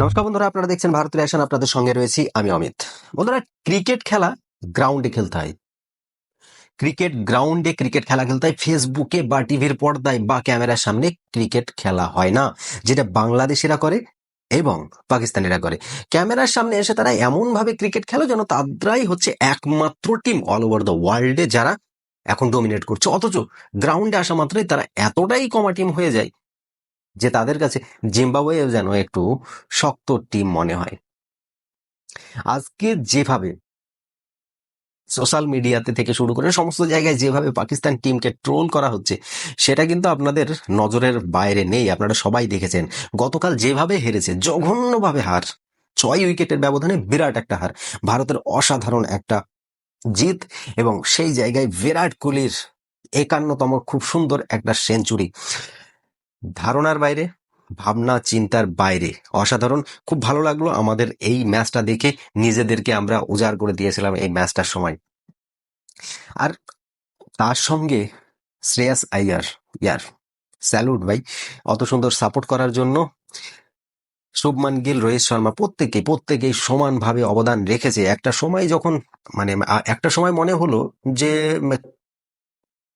নমস্কার বন্ধুরা, আপনারা দেখছেন ভারতের অ্যাকশন আপনাদের সঙ্গে রয়েছি আমি অমিত। বন্ধুরা, ক্রিকেট খেলা গ্রাউন্ডে খেলতে হয়। ক্রিকেট গ্রাউন্ডে ক্রিকেট খেলা খেলতে হয় ফেসবুকে বা টিভির পর্দায় বা ক্যামেরার সামনে ক্রিকেট খেলা হয় না, যেটা বাংলাদেশিরা করে এবং পাকিস্তানিরা করে। ক্যামেরার সামনে এসে তারা এমন ভাবে ক্রিকেট খেলে যেন তারাই হচ্ছে একমাত্র টিম অল ওভার দ্য ওয়ার্ল্ডে যারা এখন ডোমিনেট করছে। অথচ গ্রাউন্ডে আসা মাত্রই তারা এতটাই কমা টিম হয়ে যায় যে তাদের কাছে জিম্বাবুয়ে যেন একটু শক্ত টিম মনে হয়। আজকে যেভাবে সোশ্যাল মিডিয়াতে থেকে শুরু করে সমস্ত জায়গায় যেভাবে পাকিস্তান টিমকে ট্রোল করা হচ্ছে, সেটা কিন্তু আপনাদের নজরের বাইরে নেই। আপনারা সবাই দেখেছেন, গতকাল যেভাবে হেরেছে, জঘন্যভাবে হার। ছয় উইকেটের ব্যবধানে বিরাট একটা হার। ভারতের অসাধারণ একটা জিত এবং সেই জায়গায় বিরাট কোহলির একান্নতম খুব সুন্দর একটা সেঞ্চুরি। ধারণার বাইরে, ভাবনা, চিন্তার বাইরে। অসাধারণ। খুব ভালো লাগল আমাদের এই ম্যাচটা দেখে, নিজেদেরকে আমরা উজাড় করে দিয়েছিলাম এই ম্যাচটার সময়। আর তার সঙ্গে শ্রেয়াস আইয়ার, ইয়ার, স্যালুট ভাই, অত সুন্দর সাপোর্ট করার জন্য শুভমান গিল, রোহিত শর্মা প্রত্যেকে প্রত্যেকেই সমানভাবে অবদান রেখেছে। একটা সময় যখন মানে একটা সময় মনে হলো যে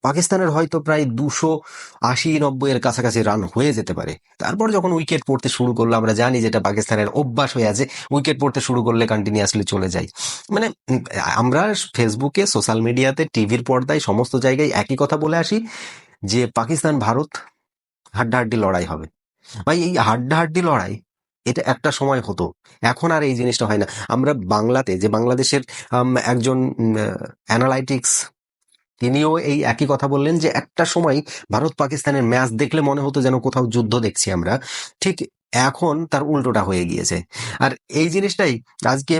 পাকিস্তানের হয়তো প্রায় দুশো আশি নব্বই এর কাছাকাছি রান হয়ে যেতে পারে। তারপর যখন উইকেট পড়তে শুরু করল, আমরা জানি যেটা পাকিস্তানের অভ্যাস হয়ে আছে উইকেট পড়তে শুরু করলে কন্টিনিউয়াসলি চলে যায়। মানে আমরা ফেসবুকে সোশ্যাল মিডিয়াতে টিভির পর্দায়, সমস্ত জায়গায় একই কথা বলে আসি যে, পাকিস্তান, ভারত হাড্ডাহাড্ডি লড়াই হবে। ভাই, এই হাড্ডাহাড্ডি লড়াই, এটা একটা সময় হতো। এখন আর এই জিনিসটা হয় না। আমরা বাংলাতে, যে বাংলাদেশের একজন অ্যানালাইটিক্স তিনিও এই একই কথা বললেন যে একটা সময় ভারত পাকিস্তানের ম্যাচ দেখলে মনে হতো যেন কোথাও যুদ্ধ দেখছি আমরা। ঠিক এখন তার উল্টোটা হয়ে গিয়েছে। আর এই জিনিসটাই আজকে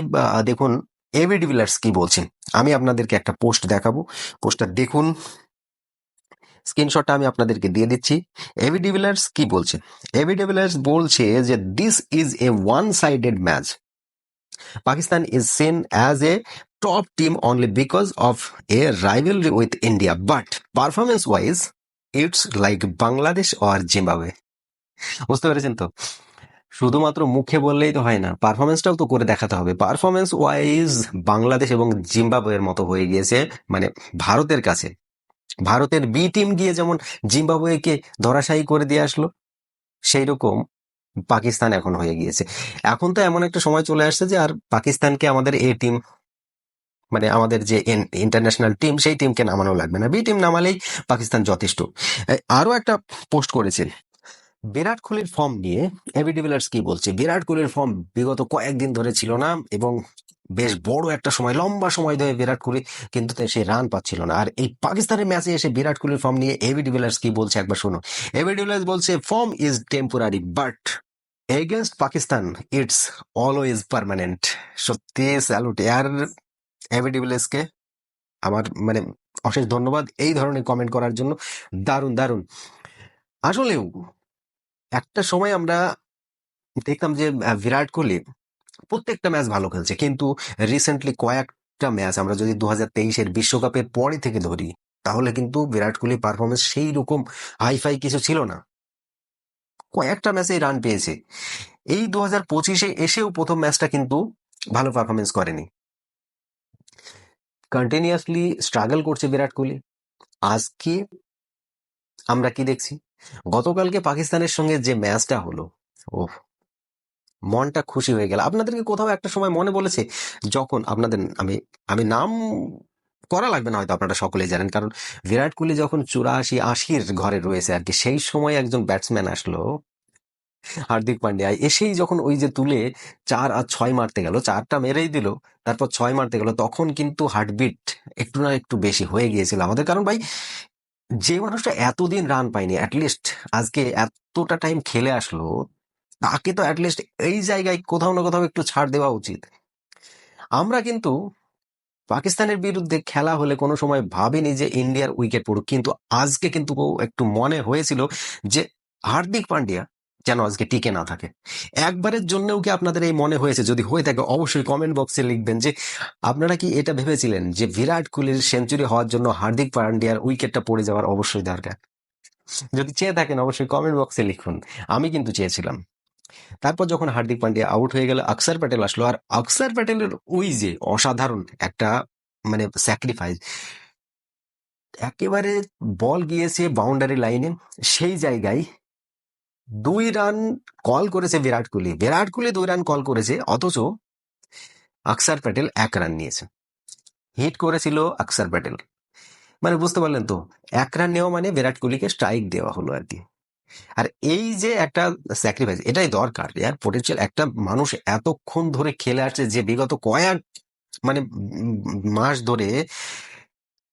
দেখুন এবি ডিভিলার্স কি বলছেন আমি আপনাদেরকে একটা পোস্ট দেখাবো। পোস্টটা দেখুন। স্ক্রিনশটটা আমি আপনাদেরকে দিয়ে দিচ্ছি। এবি ডিভিলার্স কি বলছে? এবি ডিভিলার্স বলছে যে this is a one sided match Pakistan is seen as a top team only because of a rivalry with India, but performance wise, it's like Bangladesh or Zimbabwe. বুঝতে পেরেছেন তো? শুধুমাত্র মুখে বললেই তো হয় না পারফরমেন্সটাও তো করে দেখাতে হবে। পারফরমেন্স ওয়াইজ বাংলাদেশ এবং জিম্বাবুয়ের মতো হয়ে গিয়েছে মানে ভারতের কাছে। ভারতের বি টিম গিয়ে যেমন জিম্বাবুয়েকে ধরাশায়ী করে দিয়ে আসলো সেই রকম পাকিস্তান এখন হয়ে গিয়েছে। এখন তো এমন একটা সময় চলে আসছে যে আর পাকিস্তানকে আমাদের এ টিম মানে আমাদের যে ইন্টারন্যাশনাল টিম সেই টিমকে নামানো লাগবে না। বি টিম নামালেই পাকিস্তান যথেষ্ট। এ, আরও একটা পোস্ট করেছে। বিরাট কোহলির ফর্ম নিয়ে এবি ডিভিলার্স কি বলছে? বিরাট কোহলির ফর্ম বিগত কয়েকদিন ধরে ছিল না এবং বেশ বড় একটা সময় লম্বা সময় ধরে বিরাট কোহলি কিন্তু সে রান পাচ্ছিল না। আর এই পাকিস্তানের ম্যাচে এসে বিরাট কোহলির ফর্ম নিয়ে এবি ডিভিলার্স কি বলছে একবার শোনো এবি বলছে form is temporary but against Pakistan it's always permanent সত্যি স্যালুট আর এবি ডিভিলার্সকে আমার মানে অশেষ ধন্যবাদ এই ধরনের কমেন্ট করার জন্য। দারুণ দারুণ। আসলেও একটা সময় আমরা দেখতাম যে বিরাট কোহলি প্রত্যেকটা ম্যাচ ভালো খেলছে। কিন্তু রিসেন্টলি কয়েকটা ম্যাচ আমরা যদি দু হাজার তেইশের বিশ্বকাপের পরে থেকে ধরি, তাহলে কিন্তু বিরাট কোহলি পারফরমেন্স সেই রকম হাইফাই কিছু ছিল না। কয়েকটা ম্যাচে রান পেয়েছে। এই দু হাজার পঁচিশে এসেও প্রথম ম্যাচটা কিন্তু ভালো পারফরমেন্স করেনি। কন্টিনিউয়াসলি স্ট্রাগল করছে বিরাট কোহলি। আজকে আমরা কি দেখছি? গতকালকে পাকিস্তানের সঙ্গে যে ম্যাচটা হলো ও মনটা খুশি হয়ে গেল। আপনাদেরকে কোথাও একটা সময় মনে বলেছে, যখন আপনাদের, আমি আমি নাম করা লাগবে না হয়তো আপনারা সকলেই জানেন। কারণ বিরাট কোহলি যখন চুরাশি আশির ঘরে রয়েছে আর কি, সেই সময় একজন ব্যাটসম্যান আসলো, হার্দিক পান্ডিয়া। এসেই যখন ওই যে তুলে চার আর ছয় মারতে গেল, চারটা মেরেই দিল, তারপর ছয় মারতে গেল, তখন কিন্তু হার্টবিট একটু না একটু বেশি হয়ে গিয়েছিল আমাদের। কারণ ভাই, যে মানুষটা এতদিন রান পায়নি অ্যাটলিস্ট আজকে এতটা টাইম খেলে আসলো, তাকে তো অ্যাটলিস্ট এই জায়গায় কোথাও না কোথাও একটু ছাড় দেওয়া উচিত। আমরা কিন্তু পাকিস্তানের বিরুদ্ধে খেলা হলে কোনো সময় ভাবেনি যে ইন্ডিয়ার উইকেট পড়ুক। কিন্তু আজকে কিন্তু একটু মনে হয়েছিল যে হার্দিক পান্ডিয়া যেন আজকে টিকে না থাকে। একবারের জন্যও কি আপনাদের এই মনে হয়েছে? যদি হয়ে থাকে, অবশ্যই কমেন্ট বক্সে লিখবেন যে আপনারা কি এটা ভেবেছিলেন যে বিরাট কোহলির সেঞ্চুরি হওয়ার জন্য হার্দিক পান্ডিয়ার উইকেটটা পড়ে যাওয়ার অবশ্যই দরকার? যদি চেয়ে থাকেন, অবশ্যই কমেন্ট বক্সে লিখুন। আমি কিন্তু চেয়েছিলাম। তারপর যখন হার্দিক পান্ডিয়া আউট হয়ে গেল অক্ষর প্যাটেল আসলো। আর অক্ষর প্যাটেলের ওই যে অসাধারণ একটা মানে স্যাক্রিফাইস একেবারে বল গিয়েছে বাউন্ডারি লাইনে সেই জায়গায় দুই রান কল করেছে বিরাট কোহলি। বিরাট কোহলি দুই রান কল করেছে, অথচ অক্ষর প্যাটেল এক রান নিয়েছে। হিট করেছিল অক্ষর প্যাটেল। মানে বুঝতে পারলেন তো, এক রান নেওয়া মানে বিরাট কোহলিকে স্ট্রাইক দেওয়া হলো আর কি। আর এই যে একটা স্যাক্রিফাইস এটাই দরকার ইয়ার পোটেনশিয়াল একটা মানুষ এতক্ষণ ধরে খেলে আসছে যে বিগত কয়েক মানে মাস ধরে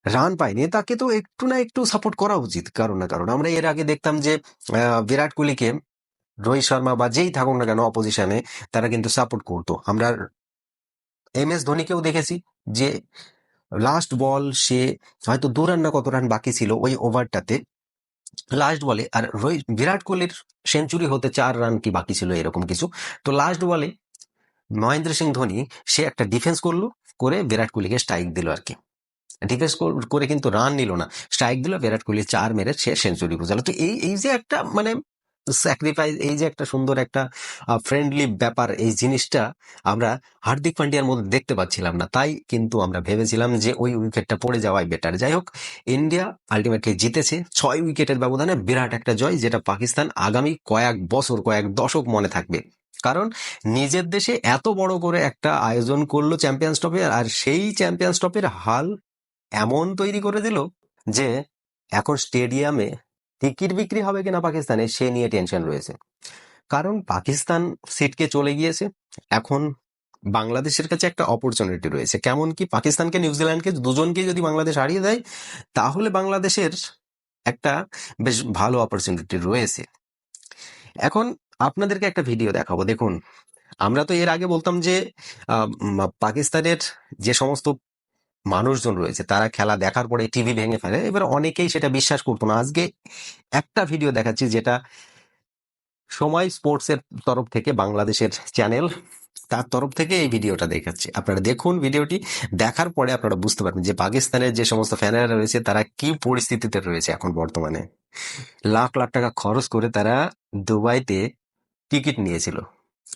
রান পায়নি, তাকে তো একটু না একটু সাপোর্ট করা উচিত, কারণ না কারণ। আমরা এর আগে দেখতাম যে বিরাট কোহলিকে রোহিত শর্মা বা যেই থাকুক না কেন অপোজিশনে তারা কিন্তু সাপোর্ট করতো। আমরা এম এস ধোনিকেও দেখেছি যে লাস্ট বল সে হয়তো দু রান না কত রান বাকি ছিল ওই ওভারটাতে লাস্ট বলে আর রোহিত, বিরাট কোহলির সেঞ্চুরি হতে চার রান কি বাকি ছিল এরকম কিছু। তো লাস্ট বলে মহেন্দ্র সিং ধোনি, সে একটা ডিফেন্স করল, করে বিরাট কোহলিকে স্ট্রাইক দিল আর কি। ডিফেন্স করে কিন্তু রান নিল না। স্ট্রাইক দিল, বিরাট কোহলি চার মেরে সে সেঞ্চুরি বোঝালো। তো এই এই যে একটা মানে স্যাক্রিফাইস এই যে একটা সুন্দর একটা ফ্রেন্ডলি ব্যাপার, এই জিনিসটা আমরা হার্দিক পান্ডিয়ার মধ্যে দেখতে পাচ্ছিলাম না। তাই কিন্তু আমরা ভেবেছিলাম যে ওই উইকেটটা পড়ে যাওয়াই বেটার যাই হোক ইন্ডিয়া আলটিমেটলি জিতেছে। ছয় উইকেটের ব্যবধানে বিরাট একটা জয়, যেটা পাকিস্তান আগামী কয়েক বছর, কয়েক দশক মনে থাকবে। কারণ নিজের দেশে এত বড় করে একটা আয়োজন করল চ্যাম্পিয়ন্স ট্রফি আর সেই চ্যাম্পিয়ন্স ট্রফির হাল এমন তৈরি করে দিল যে এখন স্টেডিয়ামে টিকিট বিক্রি হবে কিনা পাকিস্তানে, সে নিয়ে টেনশন রয়েছে। কারণ পাকিস্তান সিটকে চলে গিয়েছে। এখন বাংলাদেশের কাছে একটা অপরচুনিটি রয়েছে। কেমন কি পাকিস্তানকে নিউজিল্যান্ডকে দুজনকে যদি বাংলাদেশ হারিয়ে দেয়, তাহলে বাংলাদেশের একটা বেশ ভালো অপরচুনিটি রয়েছে। এখন আপনাদেরকে একটা ভিডিও দেখাবো। দেখুন, আমরা তো এর আগে বলতাম যে পাকিস্তানের যে সমস্ত মানুষজন রয়েছে, তারা খেলা দেখার পরে টিভি ভেঙে ফেলে। এবার অনেকেই সেটা বিশ্বাস করতো না। আজকে একটা ভিডিও দেখাচ্ছি যেটা সময় স্পোর্টস এর তরফ থেকে, বাংলাদেশের চ্যানেল তার তরফ থেকে এই ভিডিওটা দেখাচ্ছে। আপনারা দেখুন ভিডিওটি দেখার পরে আপনারা বুঝতে পারবেন যে পাকিস্তানের যে সমস্ত ফ্যানেরা রয়েছে, তারা কি পরিস্থিতিতে রয়েছে এখন বর্তমানে। লাখ লাখ টাকা খরচ করে তারা দুবাইতে টিকিট নিয়েছিল।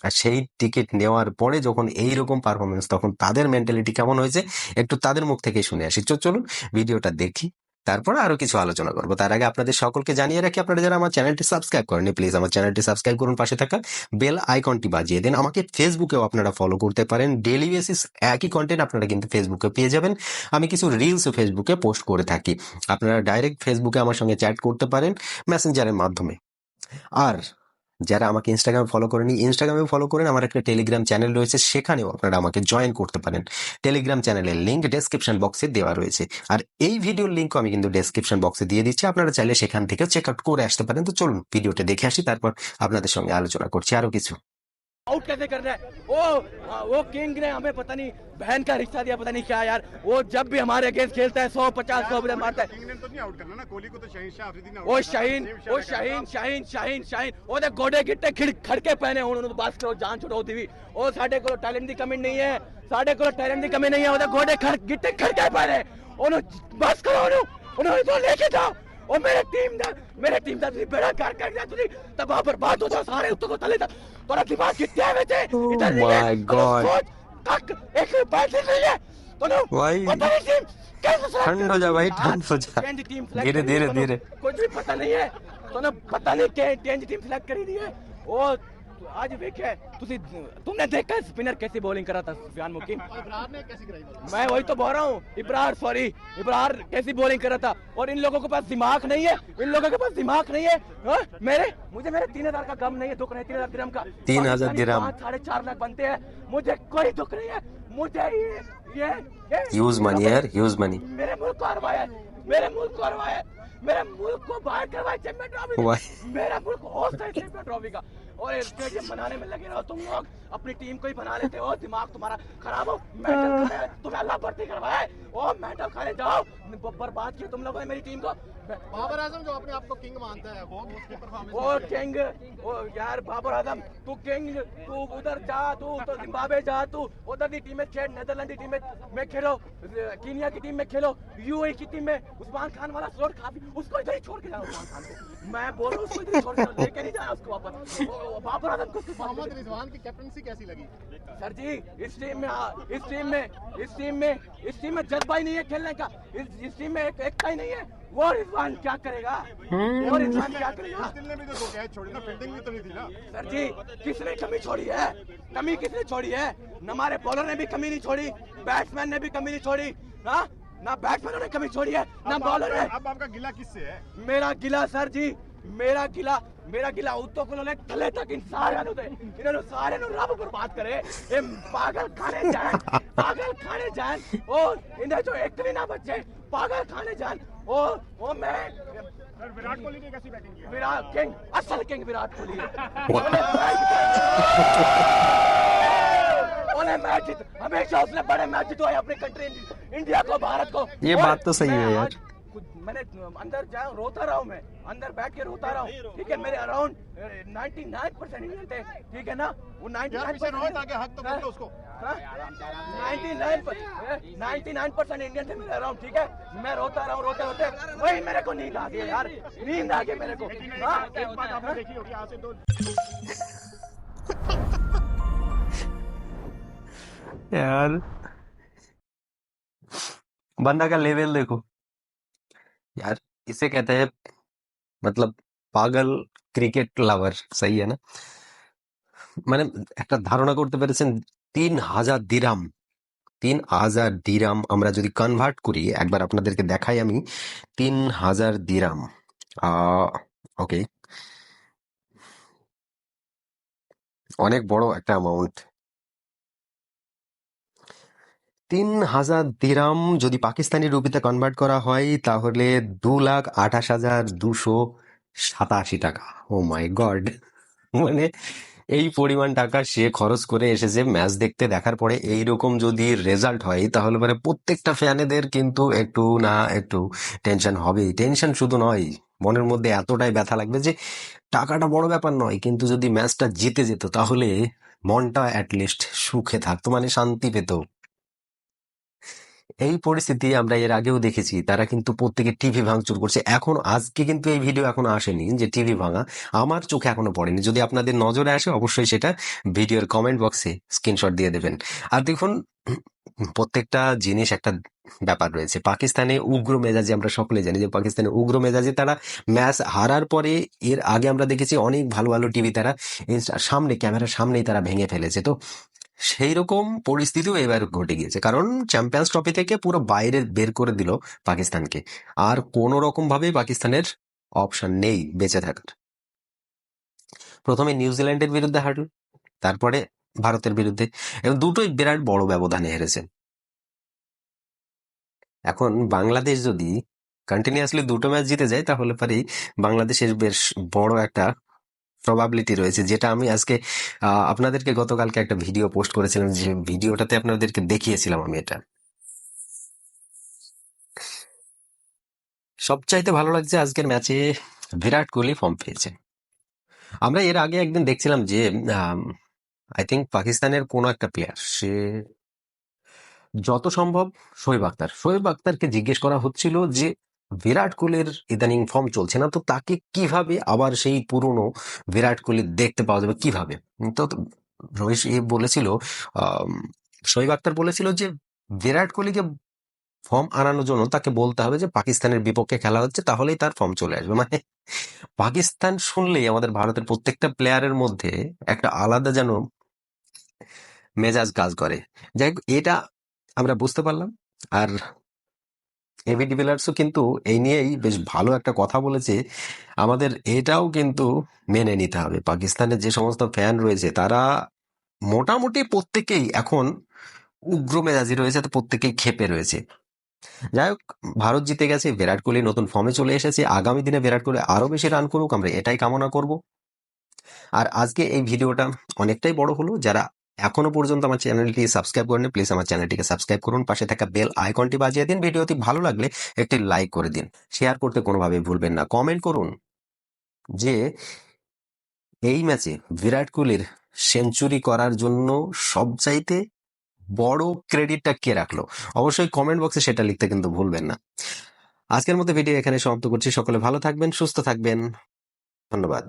আর সেই টিকিট নেওয়ার পরে যখন এই রকম পারফরমেন্স তখন তাদের মেন্টালিটি কেমন হয়েছে, একটু তাদের মুখ থেকে শুনে আসি। চলুন ভিডিওটা দেখি, তারপর আরও কিছু আলোচনা করব। তার আগে আপনাদের সকলকে জানিয়ে রাখি, আপনারা যারা আমার চ্যানেলটি সাবস্ক্রাইব করেনি প্লিজ আমার চ্যানেলটি সাবস্ক্রাইব করুন, পাশে থাকা বেল আইকনটি বাজিয়ে দেন। আমাকে ফেসবুকেও আপনারা ফলো করতে পারেন। ডেলি বেসিস একই কন্টেন্ট আপনারা কিন্তু ফেসবুকে পেয়ে যাবেন। আমি কিছু রিলস ফেসবুকে পোস্ট করে থাকি। আপনারা ডাইরেক্ট ফেসবুকে আমার সঙ্গে চ্যাট করতে পারেন মেসেঞ্জারের মাধ্যমে। আর যারা আমাকে ইনস্টাগ্রামে ফলো করেনি ইনস্টাগ্রামে ফলো করেন। আমার একটা টেলিগ্রাম চ্যানেল রয়েছে, সেখানেও আপনারা আমাকে জয়েন করতে পারেন। টেলিগ্রাম চ্যানেলের লিঙ্ক ডেসক্রিপশন বক্সে দেওয়া রয়েছে। আর এই ভিডিওর লিঙ্কও আমি কিন্তু ডেসক্রিপশন বক্সে দিয়ে দিচ্ছি। আপনারা চাইলে সেখান থেকে চেক আউট করে আসতে পারেন। তো চলুন ভিডিওটা দেখে আসি, তারপর আপনাদের সঙ্গে আলোচনা করছি। আরও কিছু। आउट कैसे कर रहा है वो वो किंग ने हमें पता नहीं बहन का रिश्ता दिया पता नहीं क्या यार वो जब भी हमारे अगेंस्ट खेलता है सौ पचास सौ बजे मारता है किंग ने तो नहीं आउट करना ना कोहली को तो शाहीन शाह अफरीदी ने out वो करना। शाहीन सेम वो शर्ट शाहीन है शाहीन शाहीन शाहीन ਉਹਦੇ ਗੋਡੇ ਗਿੱਟੇ ਖਿੜ ਖੜਕੇ ਪੈਣੇ ਹੁਣ ਉਹਨੂੰ ਬਸ ਕਰੋ ਜਾਨ ਛੁਡਾਓ ਦੀ ਵੀ ਉਹ ਸਾਡੇ ਕੋਲ ਟੈਲੈਂਟ ਦੀ ਕਮੀ ਨਹੀਂ ਹੈ ਸਾਡੇ ਕੋਲ ਟੈਲੈਂਟ ਦੀ ਕਮੀ ਨਹੀਂ ਹੈ ਉਹਦੇ ਗੋਡੇ ਖੜ ਗਿੱਟੇ ਖੜਕੇ ਪੈਣੇ ਉਹਨੂੰ ਬਸ ਕਰੋ ਉਹਨੂੰ ਉਹਨੂੰ ਇਥੋਂ ਲੈ ਕੇ ਜਾਓ ਉਹ ਮੇਰੇ ਟੀਮ ਦਾ ਮੇਰੇ ਟੀਮ ਦਾ ਤੁਸੀਂ ਬੇੜਾ ਕਰ ਕਰ ਦਿਆ ਤੁਸੀਂ ਤਬਾਹ ਬਰਬਾਦ ਹੋ ਜਾ ਸਾਰੇ ਉੱਤੋਂ ਤੋਂ ਥੱਲੇ ਤੱਕ ਤੁਹਾਡਾ ਦਿਮਾਗ ਕਿੱਥੇ ਹੈ ਵਿੱਚ Oh ਇੱਧਰ ਨਹੀਂ ਹੈ। my ਤੁਹਾਨੂੰ God. ਸੋਚ ਤੱਕ ਇੱਕ ਪੈਸੇ नहीं है ਤੁਹਾਨੂੰ भाई, पता नहीं टीम कैसे select ठंड हो जा भाई, आज ठंड हो जा। change टीम select धीरे, करी है, धीरे, ਤੁਹਾਨੂੰ धीरे। कुछ भी पता नहीं है ਤੁਹਾਨੂੰ पता नहीं के चेंज टीम सिलेक्ट करी दी है वो आज देखे तुमने देखा स्पिनर कैसी बॉलिंग करा था सुफियान मुकीम? इब्रार ने कैसी कराई मैं वही तो बोल रहा हूँ इब्रार सॉरी इब्रार कैसी बॉलिंग कर था? और इन लोगों के पास दिमाग नहीं है इन लोगों के पास दिमाग नहीं है हाँ? मेरे मुझे मेरे तीन हज़ार का गम नहीं है दुख नहीं तीन हज़ार दिरहम का। 3000 पाकिस्तानी दिरहम। पाँच साढ़े चार लाख बनते हैं मुझे कोई दुख नहीं है मुझे ये ये ये। यूज़ मनी यार यूज़ मनी मेरे मुल्क को हरवाया मेरे मुल्क को हरवाया मेरे मुल्क को बाहर करवाए चैंपियन ट्रॉफी। मेरा मुल्क होस्ट है चैंपियन ट्रॉफी का। और स्टेडियम बनाने में लगे रहो तुम लोग। अपनी टीम को ही बना लेते हो। दिमाग तुम्हारा खराब हो। मेंटल तुम्हें अल्लाह भर्ती करवाए। ओ मेंटल खाने जाओ। बर्बाद किया तुम लोगों ने मेरी टीम को। बाबर आज़म जो अपने आप को किंग मानता है वो उसकी परफॉर्मेंस किंग ओ यार बाबर आज़म तू किंग तू उधर जा तू तो जिम्बाब्वे जा तू उधर की टीम में खेल नेदरलैंड की टीम में खेलो कीनिया की टीम में खेलो यूएई की टीम में। उस्मान खान वाला स्लोट काफ़ी उसको इधर ही छोड़ के जाओ उस्मान खान को। मैं बोल रहा हूँ उसको इधर ही छोड़ के लेके नहीं जाना उसको वापस। बाबर आज़म को मोहम्मद रिजवान की कैप्टनसी कैसी लगी? सर जी इस टीम में इस टीम में इस टीम में इस टीम में जज्बा ही नहीं है खेलने का। इस इस टीम में एक एकता ही नहीं है। वो रिजवान क्या करेगा वो रिजवान क्या करेगा दिल ने भी तो दो कैच छोड़ी ना फील्डिंग भी तो नहीं थी ना सर जी किसने कमी छोड़ी है कमी किसने छोड़ी है न हमारे बॉलर ने भी कमी नहीं छोड़ी बैट्समैन ने भी कमी नहीं छोड़ी ना ना बैट्समैनों ने कमी छोड़ी है ना अब बॉलर आपका- ने अब आपका गिला किससे है ਮੇਰਾ ਗਿਲਾ ਸਰ ਜੀ ਮੇਰਾ ਗਿਲਾ ਮੇਰਾ ਗਿਲਾ ਉੱਤੋਂ ਕੋਲੋਂ ਲੈ ਥੱਲੇ ਤੱਕ ਇਨ ਸਾਰਿਆਂ ਨੂੰ ਤੇ ਇਹਨਾਂ ਨੂੰ ਸਾਰਿਆਂ ਨੂੰ ਰੱਬ ਬਰਬਾਦ ਕਰੇ ਇਹ ਪਾਗਲ ਖਾਣੇ ਜਾਣ ਪਾਗਲ ਖਾਣੇ ਜਾਣ ਉਹ ਇਹਨਾਂ ਚੋਂ ਇੱਕ ਵੀ ਨਾ ਬਚੇ ਪਾਗਲ ਖਾਣੇ ਜਾਣ वो सर विराट कोहली की कैसी बैटिंग की विराट किंग असल किंग विराट कोहली। हमेशा उसने बड़े मैच जितवाए अपनी कंट्री इंडिया को भारत को। ये बात तो सही है यार। मैंने अंदर जा रोता रहा हूँ मैं। अंदर बैठ के रोता रहा हूँ। ठीक है मेरे अराउंड 99 परसेंट इंडियन थे। ठीक है ना? वो 99 नाइन तो लो उसको। हाँ? 99 99 परसेंट इंडियन थे मेरे अराउंड ठीक है? मैं रोता रहा हूँ रोते रोते। वही मेरे को नींद आ गई यार। नींद आ गई मेरे को। हाँ? एक बात आपने देखी होगी आज से दो यार बंदा का लेवल देखो। यार इसे कहते हैं मतलब পাগল ক্রিকেট লাভার সহি है না মানে একটা ধারণা করতে পেরেছেন তিন হাজার দিরাম তিন হাজার দিরাম আমরা যদি কনভার্ট করি একবার আপনাদেরকে দেখাই আমি তিন হাজার দিরাম ওকে অনেক বড় একটা অ্যামাউন্ট তিন হাজার দিরাম যদি পাকিস্তানি রুপিতে কনভার্ট করা হয়, তাহলে দু লাখ আঠাশ হাজার দুশো সাতাশি টাকা। ও মাই গড মানে এই পরিমাণ টাকা সে খরচ করে এসেছে ম্যাচ দেখতে, দেখার পরে এই রকম যদি রেজাল্ট হয়, তাহলে মানে প্রত্যেকটা ফ্যানেদের কিন্তু একটু না, একটু টেনশন হবেই। টেনশন শুধু নয়, মনের মধ্যে এতটাই ব্যথা লাগবে যে টাকাটা বড় ব্যাপার নয়, কিন্তু যদি ম্যাচটা জিতে যেত, তাহলে মনটা অ্যাটলিস্ট সুখে থাকতো মানে শান্তি পেত। এই পরিস্থিতি আমরা এর আগেও দেখেছি। তারা কিন্তু প্রত্যেকে টিভি ভাঙচুর করছে। এখন আজকে কিন্তু এই ভিডিও এখনও আসেনি যে টিভি ভাঙা। আমার চোখে এখনও পড়েনি। যদি আপনাদের নজরে আসে, অবশ্যই সেটা ভিডিওর কমেন্ট বক্সে স্ক্রিনশট দিয়ে দেবেন। আর দেখুন, প্রত্যেকটা জিনিস একটা ব্যাপার রয়েছে। পাকিস্তানে উগ্র মেজাজে আমরা সকলে জানি যে পাকিস্তানে উগ্র মেজাজে তারা ম্যাচ হারার পরে এর আগে আমরা দেখেছি অনেক ভালো ভালো টিভি তারা সামনে, ক্যামেরার সামনেই তারা ভেঙে ফেলেছে। তো সেই রকম পরিস্থিতিও এবার ঘটে গিয়েছে। কারণ চ্যাম্পিয়ন্স ট্রফি থেকে পুরো বাইরে বের করে দিল পাকিস্তানকে। আর কোনো রকম ভাবে পাকিস্তানের অপশন নেই বেঁচে থাকার। প্রথমে নিউজিল্যান্ডের বিরুদ্ধে হারল, তারপরে ভারতের বিরুদ্ধে। এবং দুটোই বিরাট বড় ব্যবধানে হেরেছে। এখন বাংলাদেশ যদি কন্টিনিউয়াসলি দুটো ম্যাচ জিতে যায়, তাহলে পরেই বাংলাদেশের বেশ বড় একটা প্রবাবিলিটি রয়েছে, যেটা আমি আজকে আপনাদেরকে গতকালকে একটা ভিডিও পোস্ট করেছিলাম, যে ভিডিওটাতে আপনাদেরকে দেখিয়েছিলাম আমি এটা। সবচাইতে ভালো লাগছে আজকের ম্যাচে বিরাট কোহলি ফর্ম পেয়েছে। আমরা এর আগে একদিন দেখছিলাম যে আই থিঙ্ক পাকিস্তানের কোনো একটা প্লেয়ার সে যত সম্ভব শোয়েব আক্তার শোয়েব আক্তারকে জিজ্ঞেস করা হচ্ছিল যে বিরাট কোহলির ইদানিং ফর্ম চলছে না তো তাকে কীভাবে আবার সেই পুরনো বিরাট কোহলি দেখতে পাওয়া যাবে কীভাবে? তো রমেশ এ বলেছিল শোয়েব আক্তার বলেছিল যে বিরাট কোহলিকে ফর্ম আনানোর জন্য তাকে বলতে হবে যে পাকিস্তানের বিপক্ষে খেলা হচ্ছে তাহলেই তার ফর্ম চলে আসবে। মানে পাকিস্তান শুনলেই আমাদের ভারতের প্রত্যেকটা প্লেয়ারের মধ্যে একটা আলাদা যেন মেজাজ কাজ করে। যাই হোক, এটা আমরা বুঝতে পারলাম। আর এভি ডিভিলার্সও কিন্তু এই নিয়েই বেশ ভালো একটা কথা বলেছে। আমাদের এটাও কিন্তু মেনে নিতে হবে। পাকিস্তানের যে সমস্ত ফ্যান রয়েছে, তারা মোটামুটি প্রত্যেকেই এখন উগ্র মেজাজি রয়েছে, তো প্রত্যেকেই ক্ষেপে রয়েছে। যাই হোক, ভারত জিতে গেছে, বিরাট কোহলি নতুন ফর্মে চলে এসেছে। আগামী দিনে বিরাট কোহলি আরও বেশি রান করুক, আমরা এটাই কামনা করব। আর আজকে এই ভিডিওটা অনেকটাই বড় হলো। যারা এখনও পর্যন্ত আমার চ্যানেলটি সাবস্ক্রাইব করেন প্লিজ আমার চ্যানেলটিকে সাবস্ক্রাইব করুন, পাশে থাকা বেল আইকনটি বাজিয়ে দিন, ভিডিওটি ভালো লাগলে একটি লাইক করে দিন, শেয়ার করতে কোনোভাবেই ভুলবেন না, কমেন্ট করুন যে এই ম্যাচে বিরাট কোহলির সেঞ্চুরি করার জন্য সবচাইতে বড় ক্রেডিটটা কে রাখল? অবশ্যই কমেন্ট বক্সে সেটা লিখতে কিন্তু ভুলবেন না। আজকের মতো ভিডিও এখানে সমাপ্ত করছি, সকলে ভালো থাকবেন, সুস্থ থাকবেন, ধন্যবাদ।